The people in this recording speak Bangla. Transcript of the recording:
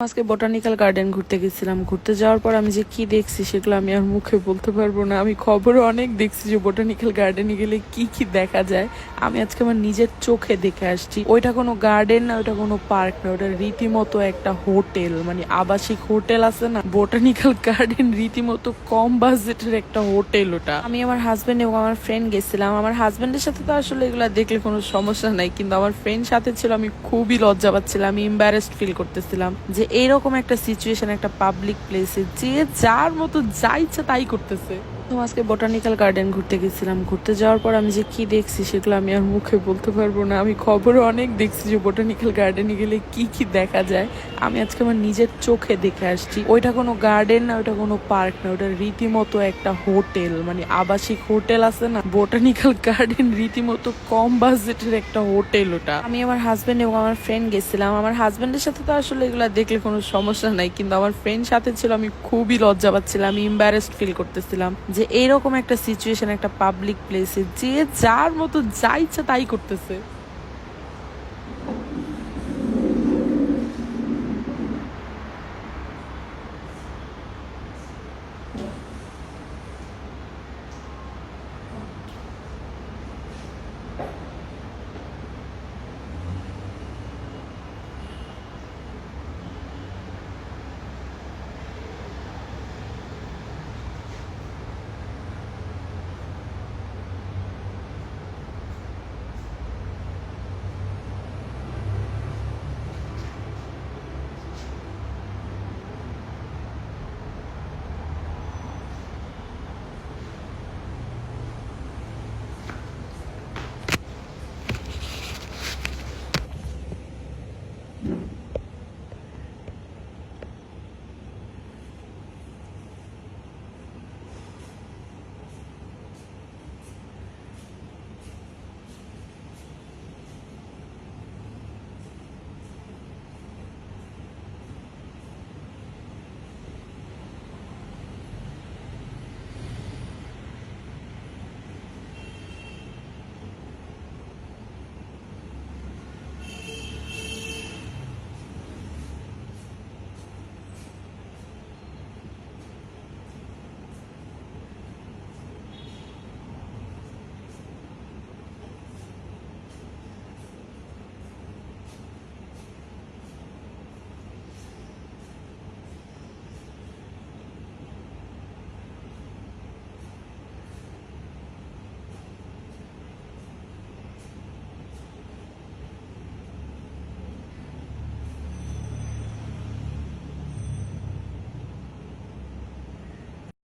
আজকে বোটানিক্যাল গার্ডেন ঘুরতে গেছিলাম। ঘুরতে যাওয়ার পর আমি যে কি দেখছি সেগুলো আমি আর মুখে বলতে পারব না। আমি খবরে অনেক দেখছি যে বোটানিক্যাল গার্ডেনে গেলে কি কি দেখা যায়। আমি আজকে আমার নিজের চোখে দেখে আসছি। ওইটা কোনো গার্ডেন না, ওইটা কোনো পার্ক না। ওটা রীতিমতো একটা হোটেল মানে আবাসিক হোটেল আছে না? বোটানিক্যাল গার্ডেন রীতিমতো কম বাজেটের একটা হোটেল ওটা। আমি আমার হাজবেন্ড এবং আমার ফ্রেন্ড গেছিলাম। আমার হাজবেন্ডের সাথে তো আসলে এগুলো দেখলে কোনো সমস্যা নাই, কিন্তু আমার ফ্রেন্ড সাথে ছিল, আমি খুবই লজ্জা পাচ্ছিলাম। আমি এম্বারেসড ফিল করতেছিলাম যে এইরকম একটা সিচুয়েশন একটা পাবলিক প্লেসে যে যার মতো যা ইচ্ছা তাই করতেছে। তো আজকে বোটানিক্যাল গার্ডেন ঘুরতে গেছিলাম। ঘুরতে যাওয়ার পর আমি যে কি দেখছি সেগুলো আমি আর মুখে বলতে পারব না। আমি খবরে অনেক দেখছি যে বোটানিক্যাল গার্ডেনে গেলে কি কি দেখা যায়। আমি আজকে আমার নিজের চোখে দেখে আসছি। ওইটা কোনো গার্ডেন না, ওইটা কোনো পার্ক না ওটা রীতিমতো একটা হোটেল মানে আবাসিক হোটেল আছে না? বোটানিক্যাল গার্ডেন রীতিমতো কম বাজেটের একটা হোটেল ওটা। আমি আমার হাজবেন্ড এবং আমার ফ্রেন্ড গেছিলাম। আমার হাজবেন্ডের সাথে তো আসলে এগুলো দেখলে কোনো সমস্যা নাই, কিন্তু আমার ফ্রেন্ড সাথে ছিল, আমি খুবই লজ্জা পাচ্ছিলাম আমি এম্বারেসড ফিল করতেছিলাম যে এইরকম একটা সিচুয়েশন একটা পাবলিক প্লেসে যে যার মতো যা ইচ্ছা তাই করতেছে।